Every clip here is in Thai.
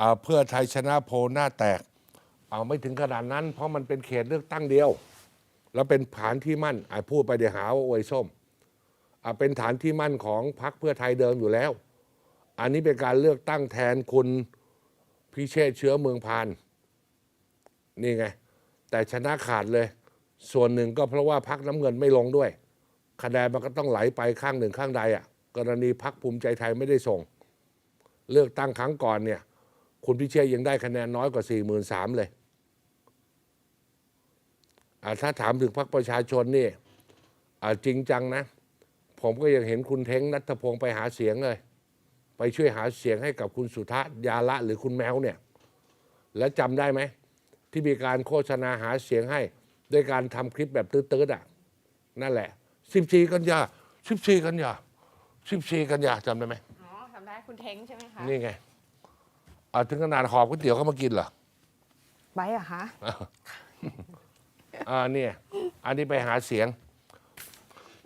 อ่าเพื่อไทยชนะโพลหน้าแตก เอาไม่ถึงขนาดนั้น เพราะมันเป็นเขตเลือกตั้งเดียว แล้วเป็นฐานที่มั่นอ่าพูดไปเดี๋ยวหาว่าอวยส้มอ่าเป็นฐานที่มั่นของพรรคเพื่อไทยเดิมอยู่แล้ว อันนี้เป็นการเลือกตั้งแทนคุณพิเชษเชื้อเมืองพาน นี่ไง แต่ชนะขาดเลย ส่วนหนึ่งก็เพราะว่าพักน้ำเงินไม่ลงด้วยคะแนนมันก็ต้องไหลไปข้างหนึ่งข้างใดอะ กรณีพักภูมิใจไทยไม่ได้ส่ง เลือกตั้งครั้งก่อนเนี่ย คุณพิเชษยังได้คะแนนน้อยกว่า 4 3 0 0 0เลยอ่าถ้าถามถึงพรรคประชาชนนี่อ่าจริงจังนะ ผมก็ยังเห็นคุณเท้งนัทพงศ์ไปหาเสียงเลย ไปช่วยหาเสียงให้กับคุณสุทะยาละหรือคุณแมวเนี่ย แล้วจำได้ไหม ที่มีการโฆษณาหาเสียงให้ด้วยการทำคลิปแบบตื้อๆอะนั่นแหละ 14 กันยา 14 กันยา 14 กันยาจำได้ไหมอ๋อทำได้คุณเท้งใช่ไหมคะ นี่ไง เอาถึงขนาดหอบก๋วยเตี๋ยวเขามากินเหรอไว้เหรอะคะอ่าเนี่ยอันนี้ไปหาเสียง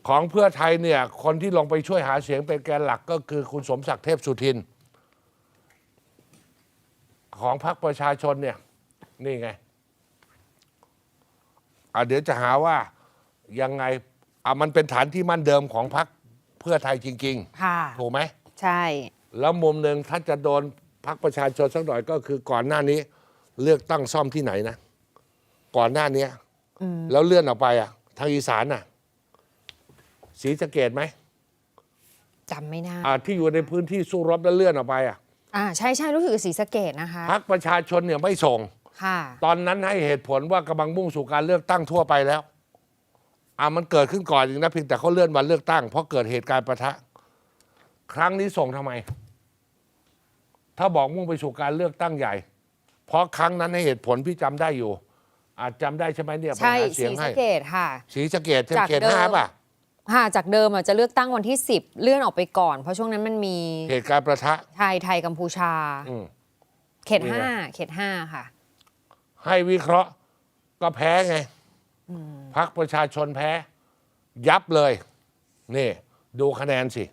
ของเพื่อไทยเนี่ย คนที่ลงไปช่วยหาเสียงเป็นแกนหลักก็คือคุณสมศักดิ์เทพสุทิน ของพรรคประชาชนเนี่ย นี่ไงอะเดี๋ยวจะหาว่ายังไงอะมันเป็นฐานที่มั่นเดิมของพรรคเพื่อไทยจริง ค่ะ ๆ ถูกไหม ใช่ แล้วมุมหนึ่งถ้าจะโดน พักประชาชนสักหน่อยก็คือก่อนหน้านี้ เลือกตั้งซ่อมที่ไหนนะ ก่อนหน้านี้แล้วเลื่อนออกไปอะ ทางอีสานอะศรีสะเกดไหมจำไม่ได้อ่าที่อยู่ในพื้นที่สู้รบแล้วเลื่อนออกไปอะอ่าใช่ใช่รู้สึกสีสะเกตนะคะพักประชาชนเนี่ยไม่ส่งค่ะ ตอนนั้นให้เหตุผลว่ากำลังมุ่งสู่การเลือกตั้งทั่วไปแล้วอ่ามันเกิดขึ้นก่อนอีกนะเพียงแต่เขาเลื่อนวันเลือกตั้งเพราะเกิดเหตุการณ์ประทะ ครั้งนี้ส่งทำไม ถ้าบอกมุ่งไปสู่การเลือกตั้งใหญ่ เพราะครั้งนั้นให้เหตุผลพี่จำได้อยู่ อาจจำได้ใช่ไหมเนี่ยไปใช่หาเสีสียงให้สะเกตค่ะ สีสะเกดเขจากตเดิม ห้าป่ะค่ะจากเดิมอะจะเลือกตั้งวันที่ 10 เลื่อนออกไปก่อน เพราะช่วงนั้นมันมีเหตุการณ์ประทะ ไทยไทยกัมพูชา อืม เขตนี่ไง ห้าเขตห้าค่ะ ให้วิเคราะห์ก็แพ้ไงพักประชาชนแพ้ ยับเลย นี่ ดูคะแนนสิ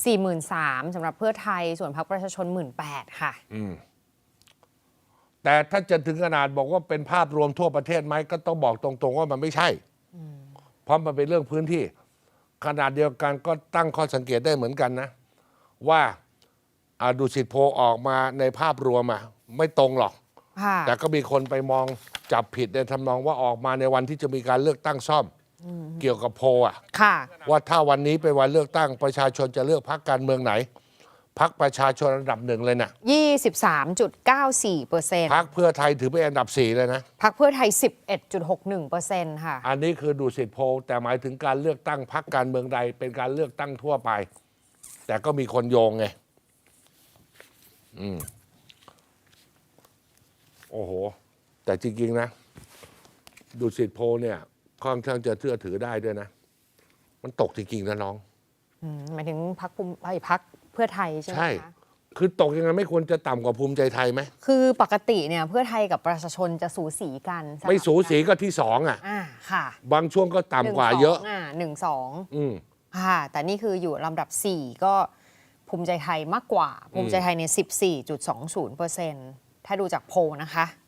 43,000สำหรับเพื่อไทยส่วนพรรคประชาชน 18,000ค่ะแต่ถ้าจะถึงขนาดบอกว่าเป็นภาพรวมทั่วประเทศไหมก็ต้องบอกตรงๆว่ามันไม่ใช่เพราะมันเป็นเรื่องพื้นที่ ขนาดเดียวกันก็ตั้งข้อสังเกตได้เหมือนกันนะ ว่าอาดูสิตโพลออกมาในภาพรวมอะไม่ตรงหรอก ค่ะ แต่ก็มีคนไปมองจับผิดในทำนองว่าออกมาในวันที่จะมีการเลือกตั้งซ่อม เกี่ยวกับโพลอะค่ะ ว่าถ้าวันนี้เป็นวันเลือกตั้งประชาชนจะเลือกพรรคการเมืองไหนพรรคประชาชนอันดับหนึ่งเลยนะ23.94เปอร์เซ็นต์พรรคเพื่อไทยถือเป็นอันดับสี่เลยนะพรรคเพื่อไทย 11.61เปอร์เซ็นต์ค่ะ อันนี้คือดูสิทธิโพลแต่หมายถึงการเลือกตั้งพรรคการเมืองใด เป็นการเลือกตั้งทั่วไป แต่ก็มีคนโยงไงอืมโอ้โห แต่จริง ๆ นะ ดูสิทธิโพลเนี่ย ค่อนข้างจะเชื่อถือได้ด้วยนะ มันตกจริงๆนะน้องอืมหมายถึงพรรคภูมิไอ้พรรคเพื่อไทยใช่ไหมใช่คะ คือตกยังไงไม่ควรจะต่ำกว่าภูมิใจไทยไหมคือปกติเนี่ยเพื่อไทยกับประชาชนจะสูสีกันลับไม่สูสีกันก็ที่สองอะ อ่าค่ะบางช่วงก็ต่ำกว่าเยอะ หนึ่งสงอ่าหนึ่งสองอืม ค่ะ แต่นี่คืออยู่ลำดับ 4 ก็ภูมิใจไทยมากกว่า ภูมิใจไทยเนี่ย14.20เปอร์เซ็นต์ถ้าดูจากโพลนะคะ